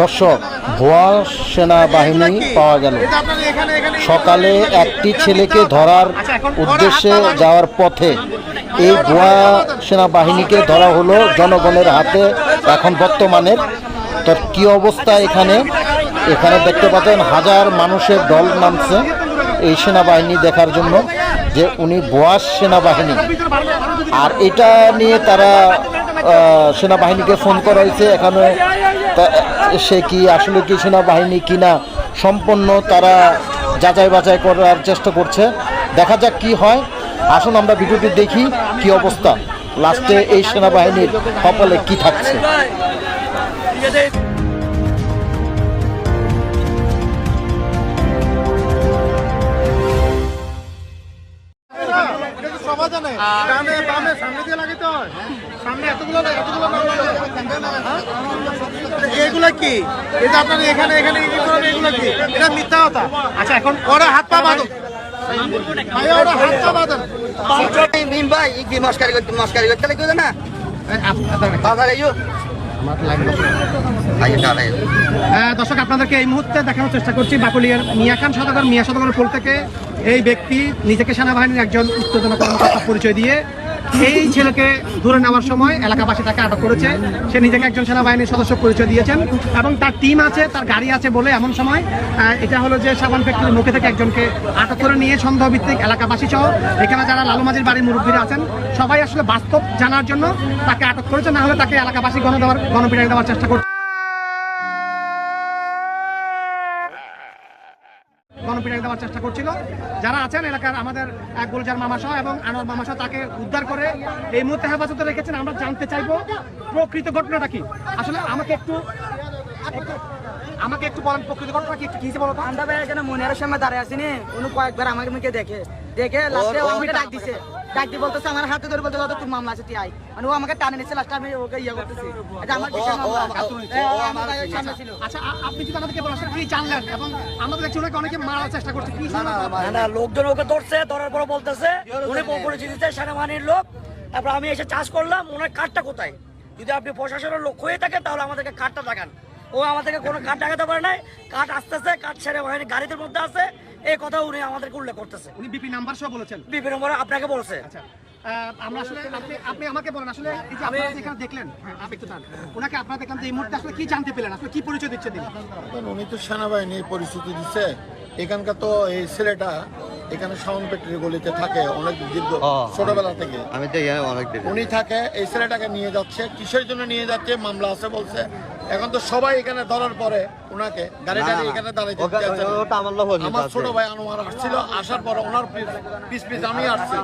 দর্শক ভুয়া সেনাবাহিনী পাওয়া গেল। সকালে একটি ছেলেকে ধরার উদ্দেশ্যে যাওয়ার পথে এই ভুয়া সেনাবাহিনীকে ধরা হলো জনগণের হাতে এখন বর্তমানের। তো কি অবস্থা এখানে? এখানে দেখতে পাচ্ছেন হাজার মানুষের দল নামছে এই সেনাবাহিনী দেখার জন্য যে উনি ভুয়া সেনাবাহিনী। আর এটা নিয়ে তারা সেনাবাহিনীকে ফোন করা হয়েছে। এখানে সে কি আসলে কি সেনাবাহিনী কিনা সম্পন্ন তারা যাচাই বাছাই করার চেষ্টা করছে। দেখা যাক কি হয়। আসুন আমরা ভিডিওটি দেখি কি অবস্থা। লাস্টে এই সেনাবাহিনীর কপালে কি থাকছে। কি? এটা আপনার এখানে এখানে কি করেন? এগুলা কি? এটা মিথ্যা কথা। আচ্ছা এখন ওরা হাত পা বাঁধো ভাইয়া ওরা হাত পা বাঁধেন। মিম ভাই ই কি মস্কারি করতে মস্কারি করতে লাগবে না? আইও। দর্শক আপনাদেরকে এই মুহূর্তে দেখানোর চেষ্টা করছি বাকুলিয়ার মিয়া খান সদাগর মিয়া সদাগর পোল থেকে। এই ব্যক্তি নিজেকে সেনাবাহিনীর একজন উত্তেজনা কর্মকর্তা পরিচয় দিয়ে এই ছেলেকে ধরে নেওয়ার সময় এলাকাবাসী তাকে আটক করেছে। সে নিজেকে একজন সেনাবাহিনীর সদস্য পরিচয় দিয়েছেন এবং তার টিম আছে, তার গাড়ি আছে বলে এমন সময় এটা হলো যে সাবান ফ্যাক্টরির মুখে থেকে একজনকে আটক করে নিয়ে সন্দেহ ভিত্তিক এলাকাবাসী সহ এখানে যারা লালুমাজির বাড়ির মুরব্বীরা আছেন, সবাই আসলে বাস্তব জানার জন্য তাকে আটক করেছে, না হলে তাকে এলাকাবাসী গণ দেওয়ার গণপিটাই দেওয়ার চেষ্টা করছে। গণপিটাই দেওয়ার চেষ্টা করছিল। যারা আছেন এলাকার আমাদের এক গুলজার মামাসহ এবং আনোয়ার মামাসহ তাকে উদ্ধার করে এই মুহূর্তে হেফাজতে রেখেছেন। আমরা জানতে চাইব প্রকৃত ঘটনাটা কি? আসলে আমাকে একটু আমাকে একটু বলেন প্রকৃত ঘটনা কি? কি বলো? আমরা ভাই এখানে মনিয়ারের সামনে দাঁড়িয়ে আসেনি উনি কয়েকবার আমাকে মুখে দেখে দেখে লাস্টে ডাক দিছে। ডাক দিয়ে বলতেছে আমার হাতে ধরে বলতে তোর মামলা আছে তুই আই মানে ও আমাকে টানে নিচ্ছে লাস্টে আমি ওকে ইয়ে করতেছি। এটা আমার মামলা। এ, ও আমার ভাইয়ের সামনে ছিল। আচ্ছা আপনি যদি আমাদেরকে বলেন কি জানলেন এবং আমাদের দেখছি ওনাকে অনেকে মারার চেষ্টা করছে কি না, না লোকজন ওকে ধরছে ধরার পর বলতেছে। উনি পরিচিত সেনাবাহিনীর লোক। তারপর আমি এসে চাষ করলাম ওনার কার্ডটা কোথায়? যদি আপনি প্রশাসনের লোক হয়ে থাকেন তাহলে আমাদেরকে কার্ডটা দেখান। ও আমাদেরকে কোনো কার্ড দেখাতে পারে নাই। কার্ড আসতেছে কার্ড সেনাবাহিনী গাড়িদের মধ্যে আছে। এই কথা উনি আমাদেরকে উল্লেখ করতেছে। উনি বিপি নাম্বার সহ বলেছেন। বিভিন্ন নম্বরে আপনাকে বলছে। আচ্ছা আমরা আসলে আপনি আপনি আমাকে বলেন আসলে এই যে আপনারা এখানে দেখলেন হ্যাঁ, আপনি একটু দাঁড়ান। ওনাকে আপনারা দেখলাম যে এই মুহূর্তে আসলে কি জানতে পেলেন আসলে কি পরিচয় দিচ্ছে তিনি? উনি তো সেনাবাহিনীর পরিস্থিতি দিচ্ছে। এখানকার তো এই ছেলেটা এখানে সাউন্ড ফ্যাক্টরি গলিতে থাকে অনেক দীর্ঘ ছোটবেলা থেকে। আমি তো অনেক উনি থাকে এই ছেলেটাকে নিয়ে যাচ্ছে কিসের জন্য নিয়ে যাচ্ছে মামলা আছে বলছে। এখন তো সবাই এখানে ধরার পরে ওনাকে গাড়ি টাড়ি এখানে না। আমার। ছোট ভাই আনোয়ার আসছিল আসার পরে ওনার পিস- পিস আমি আসছি।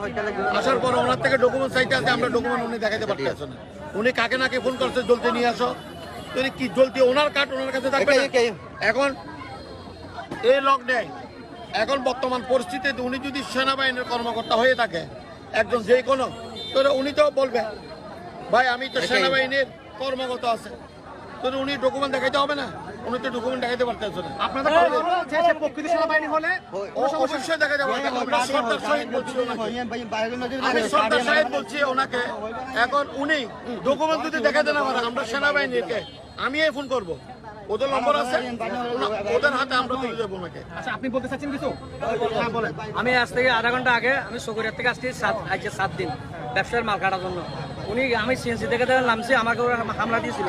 আসার পরে ওনার থেকে ডকুমেন্ট চাইতে আছে আমরা ডকুমেন্ট উনি দেখাতে পারতেছে না। উনি কাকে নাকে ফোন করছে জলদি নিয়ে আসো। তুমি কি জলদি ওনার কার্ড ওনার কাছে থাকবে এখন এই লকডাউন এখন বর্তমান পরিস্থিতিতে উনি যদি সেনাবাহিনীর কর্মকর্তা হয়ে থাকে একজন যে কোনো তাহলে উনি তো বলবে ভাই আমি তো সেনাবাহিনীর কর্মকর্তা আছে। তাহলে উনি ডকুমেন্ট দেখাইতে হবে না উনি তো ডকুমেন্ট দেখাইতে পারতেছে না আপনাদের হলো প্রকৃতি সেনাবাহিনী হলে ও অবশ্যই দেখা যাবে সর্দার সাহেব বলছি আমি সর্দার সাহেব বলছি ওনাকে এখন উনি ডকুমেন্ট যদি দেখাতে না পারে আমরা সেনাবাহিনীকে আমি ফোন করব ওদের নম্বর আছে ওদের হাতে আমরা তুলে দেবো ওনাকে আচ্ছা আপনি বলতে চাচ্ছেন কিছু হ্যাঁ আমি আজ থেকে আধা ঘণ্টা আগে আমি সকুরিয়ার থেকে আসছি সাত আজকে সাত দিন ব্যবসার মাল কাটার জন্য উনি আমি সিএনসি থেকে নামছি, আমাকে ওরা হামলা দিয়েছিল।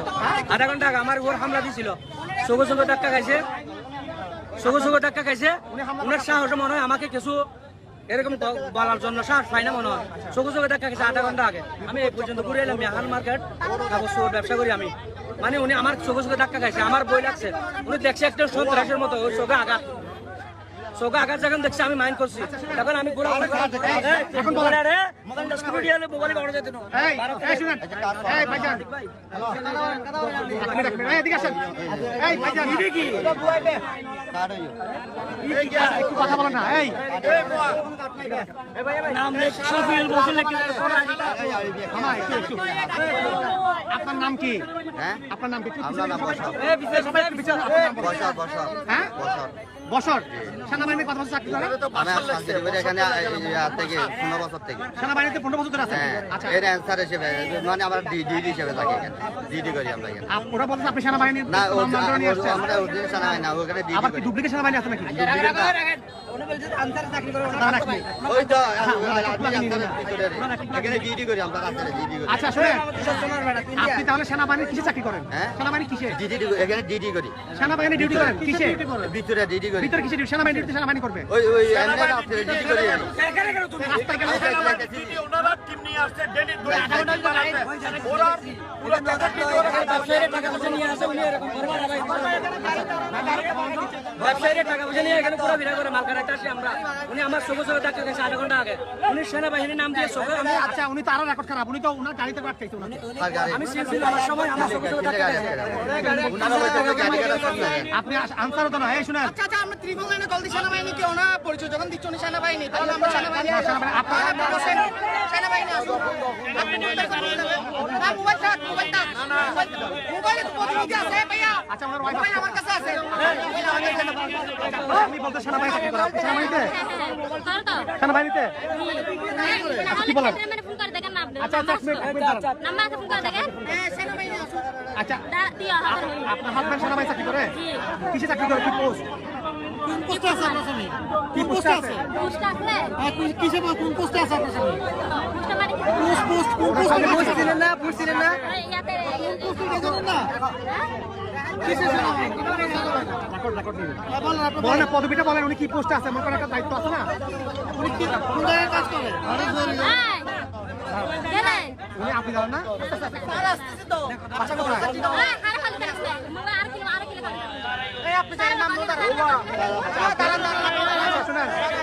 আধা ঘণ্টা আগে আমার উপর হামলা দিয়েছিল। সগো সগো টাক্কা খাইছে। সগো সগো টাক্কা খাইছে। উনার সাহস মনে হয় আমাকে কিছু এরকম বলার জন্য সাহস পাই না মনে হয়। সগো সগো টাক্কা খাইছে আধা ঘণ্টা আগে। আমি এই পর্যন্ত ঘুরে এলাম মেহান মার্কেট। কাগজ ব্যবসা করি আমি। মানে উনি আমার চোখে চোখে ধাক্কা খাইছে, আমার বই লাগছে। উনি দেখছে একটা সন্ত্রাসের মতো, ওই চোখে আঘাত চোখে আঘাত যখন দেখছি আমি মাইন্ড করছি তখন আমি গোলা এখন বলে রে মোবাইলটা স্কুটি হলে মোবাইলে বড় যেত আপনার নাম কি হ্যাঁ আপনার নাম কি একটু আপনার নাম সবাই- বসর। এ বিশেষ সবাই একটু পিছনে আপনার নাম বলেন। বসর বসর বসর বসর সেনাবাহিনী সেনাবাহিনী কত বছর চাকরি করেন এটা তো আমি বাসার আর লাগছে শান্তি করি এখানে থেকে পনেরো বছর থেকে। সেনাবাহিনীতে পনেরো বছর ধরে আছে? আচ্ছা। এর অ্যান্সার হিসেবে মানে আমরা ডিডি হিসেবে থাকি এখানে। ডিডি করি আমরা এখানে। ওরা বলছে আপনি সেনাবাহিনীর না আমরা ওদের সানা না ওখানে ডিডি আবার কি ডুপ্লিকেট সেনাবাহিনী আছে নাকি? আচ্ছা শুনেন আপনি তাহলে সেনাবাহিনীর কিসে চাকরি করেন? হ্যাঁ? সেনাবাহিনী কিসে? এখানে ডিডি করি। সেনাবাহিনী ডিউটি করেন কিসে ভিতরে ডিডি করি। ভিতরে কিসে সেনাবাহিনী ডিউটি সেনাবাহিনী করবে? ওই ওই এমনি রাস্তায় ডিডি করি। আমি। রাস্তায় গেলে দিদি ওনারা টিম নিয়ে আসছে ডেলি দুই ঘণ্টা ওরা পুরো টাকা দিয়ে ওরা টাকা পয়সা নিয়ে আসে উনি এরকম করে ব্যবসায়ীরা টাকা পয়সা নিয়ে এখানে পুরো ভিড়া করে মাল কাটাতে আসি আমরা উনি আমার সবুজ সবুজ ডাক্তার কাছে আধা ঘণ্টা আগে। উনি সেনাবাহিনীর নাম দিয়ে আমি আচ্ছা উনি তো আরও রেকর্ড খারাপ উনি তো ওনার গাড়িতে উনি আমি আমার সময় আমার সবুজ। আপনি আনসার তো না হ্যাঁ শুনেন। আচ্ছা আচ্ছা আমরা ত্রিভুজ লাইনে কল দিই সেনাবাহিনী কেউ না? পরিচয় যখন দিচ্ছ উনি সেনাবাহিনী তাহলে আমরা সেনাবাহিনী সেনাবাহিনী, আপনারা- মোবাইল থাক মোবাইল থাক। মোবাইলে তো প্রতিনিধি আছে ভাইয়া। আচ্ছা, মোবাইল আমার কাছে আছে। বলতে সেনাবাহিনী সেনাবাহিনীতে? সেনাবাহিনীতে? কি বলেন আচ্ছা আচ্ছা। নাম্বার আছে ফোন করে দেখেন হ্যাঁ, সেনাবাহিনী আচ্ছা হাজবেন্ড সেনাবাহিনী চাকরি করে? কিসে চাকরি করে? কি পোস্ট কি পোস্ট আছে? কি পোস্ট আছে? পোস্ট আছে? কিসে কোন পোস্টে আছে আপনার স্বামী পোস্ট পোস্ট পোস্ট কোন পোস্টে পোস্ট ছিলেন না পোস্ট ছিলেন না? এই ইয়াতে- বলেন না পদবিটা বলেন উনি কি পোস্টে আছে? মনে করেন একটা দায়িত্ব আছে না? উনি কি কোন জায়গায় কাজ করে? হ্যাঁ। উনি আপনি জানেন না? pesan mampu taruh. Taruh, taruh, taruh.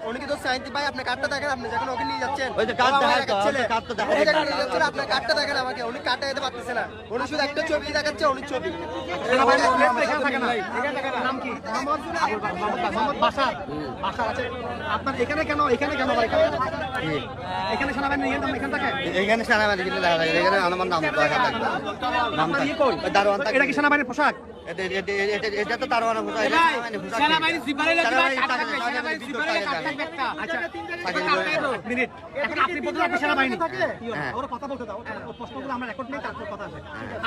সাইন্তি ভাই আপনার কার্ডটা দেখেন আপনি যখন ওকে নিয়ে যাচ্ছেন ওই যে কার্ড দেখাচ্ছে কার্ডটা দেখেন উনি যখন যাচ্ছেন আপনার কার্ডটা দেখেন আমাকে উনি কার্ডটা দিতে পারতেছে না। উনি শুধু একটা ছবি দেখাচ্ছে উনি ছবি। সেনাবাহিনীর প্লেট তো এখানে নাম কি? মোহাম্মদ মোহাম্মদ বাসার বাসার আছে। আপনার এখানে কেন এখানে কেন ভাই? এখানে সেনাবাহিনী এখানে থাকে? সেনাবাহিনী কিন্তু দেখা যায় এখানে আমার নাম দেখা থাকে নাম আপনার ইয়ে দারোয়ান এটা কি সেনাবাহিনীর পোশাক? এটা তো সেনাবাহিনী সেনাবাহিনী আচ্ছা মিনিট। এখন আপনি বলতে আপনি সেনাবাহিনী হ্যাঁ। ওর কথা বলতে দাও ওর প্রশ্নগুলো আমরা রেকর্ড নেই তারপর কথা আছে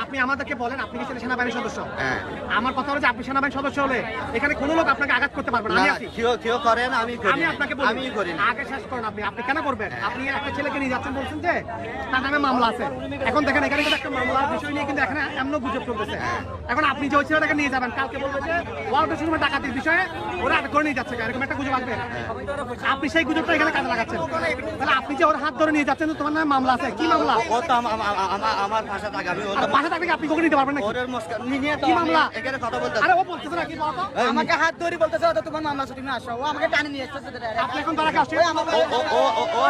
আপনি আমাদেরকে বলেন আপনি কি সেনাবাহিনীর সদস্য? হ্যাঁ। আমার কথা হলো যে আপনি সেনাবাহিনীর সদস্য হলে এখানে কোনো লোক আপনাকে আঘাত করতে পারবে না আমি আছি। কেউ কেউ করেন আমি করি আমি আপনাকে বলি আমি করি না। আগে শেষ করেন আপনি। আপনি কেন করবেন? আপনি একটা ছেলেকে নিয়ে যাচ্ছেন বলছেন যে তার নামে মামলা আছে। এখন দেখেন এখানে কিন্তু একটা মামলার বিষয় নিয়ে কিন্তু এখানে এমন গুজব চলতেছে। এখন আপনি যে ওই ছেলেটাকে নিয়ে যাবেন। কালকে বলবে যে ডাকাতির বিষয়ে ওরা আটক করে নিয়ে যাচ্ছে এরকম একটা গুজব আসবে আপনি সেই গুজবটা এখানে কাজে লাগাচ্ছেন। তাহলে আপনি যে ওর হাত ধরে নিয়ে যাচ্ছেন তো তোমার নামে মামলা আছে। কি মামলা? ও তো আম- আম- আম- আমার আমার ভাষা থাকে আমি ওর পাশে থাকলে আপনি কখন নিতে পারবেন নাকি? ওরের মস্কা নিয়ে তো কি মামলা? এখানে কথা বলতে আরে ও বলতেছে না কি বলতো? আমাকে হাত ধরে বলতেছে "ওটা তোমার মামলা আছে, তুমি আসো। ও আমাকে টানে নিয়ে এসেছে আপনি এখন তারা আসছে ও ও ও ও ও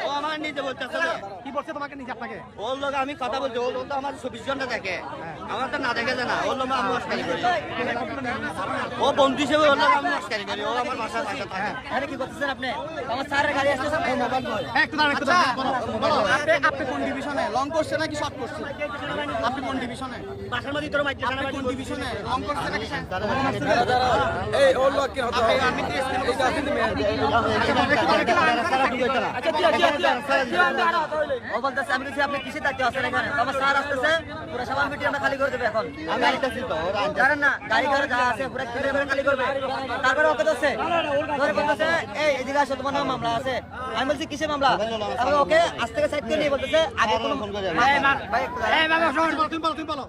ও আমার নিজে বলতেছে কি বলছে তোমাকে নিজে আপনাকে ওর লোক আমি কথা বলছি ওর তো আমার চব্বিশ ঘণ্টা দেখে আমার তো না দেখে না ওর লোক আমি মস্কারি করি ও বন্ধু হিসেবে ওর লোক আমি মস্কারি করি ও আমার ভাষা ভাষা থাকে আরে কি করতেছেন আপনি আমার স্যারের গাড়ি আসতেছে মোবাইল হ্যাঁ, একটু দাঁড়ান একটু দাঁড়ান বলো, বলো। আপনি আপনি কোন ডিভিশনে লং করছে নাকি শর্ট করছে আপনি কোন ডিভিশনে বাসার মধ্যে তোর মাইকে আপনি কোন ডিভিশনে লং করছে নাকি এই ওর লোক কি হতো আমি তো স্ক্রিন করতে short? আচ্ছা দিয়া দিয়া ও বলতেছে আমি বলছি আপনি কিসে থাকতে আসেন এখানে? আমার স্যার আসতেছে পুরো সবার মিটিং আমরা খালি করে দেবে এখন। আমি আইতাছি তো ওরা আনতে- জানেন না গাড়ি ঘরে যা আছে পুরো ক্লিয়ার করে খালি করবে। তারপরে ওকে দছে ধরে বলতেছে এই এদিকে আসো তোমার নাম মামলা আছে। আমি বলছি কিসে মামলা? তারপরে ওকে আজ থেকে দায়িত্ব নিয়ে বলতেছে আগে কোনো বলো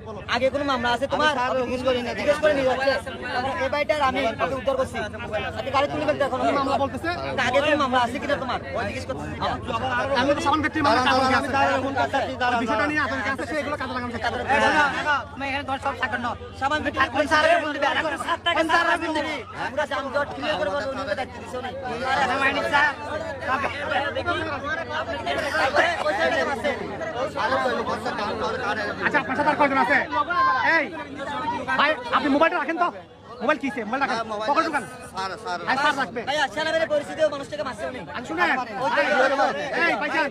বলো। আগে কোনো মামলা আছে তোমার? জিজ্ঞেস করে নিয়ে যাচ্ছে এই বাড়িটার আমি ওকে উদ্ধার করছি। আজকে গাড়ি তুলে এখন মামলা বলতেছে? আগে কোনো মামলা আছে কিনা তোমার? জিজ্ঞেস করতেছি। আমি তো সামান ফ্যাক্টরি মামলা কাজ আছে বিষয়টা নিয়ে আপনার কাছে এসে এগুলো কাজে লাগানো চেষ্টা করছি। সামান ফেটে কোন স্যারের বল দিবে কোন স্যারের বল দিবি পুরো জাম জট ক্লিয়ার করে বল উনি দায়িত্ব দিছো নি আচ্ছা আপনার সাথে আর কয়জন আছে এই ভাই আপনি মোবাইলটা রাখেন তো মোবাইল কিসে? মোবাইল রাখেন। পকেট দোকান আর স্যার রাখবে। ভাই সেনাবাহিনীর পরিস্থিতিও মানুষটাকে মারছে উনি আর শুনেন। এই ভাইজান।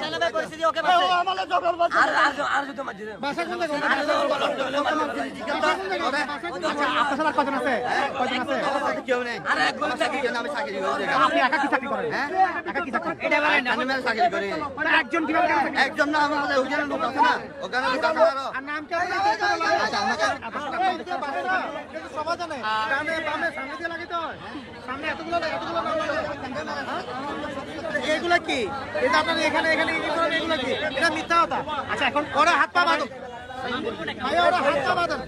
সেনাবাহিনীর পরিস্থিতি ওকে মারছে। বাসা কোন জায়গায়? আচ্ছা আপনার সাথে আর কয়জন আছে কয়জন আছে আপনি একা কি চাকরি করেন? একা কি চাকরি মানে একজন কীভাবে কেন চাকরি? একজন না আমাদের ওখানে লোক আছে না। ওখানে লোক আছে আর। নাম কি আপনার? সবাই জানে ডানে বামে সামনে দিয়ে লাগাইতে হয় সামনে এতগুলো এতগুলো নাম এগুলো কি এটা আপনার এখানে এখানে এগুলো কি এটা মিথ্যা কথা আচ্ছা এখন ওরা হাত পা বাঁধো ভাই ওরা হাত পা বাঁধুন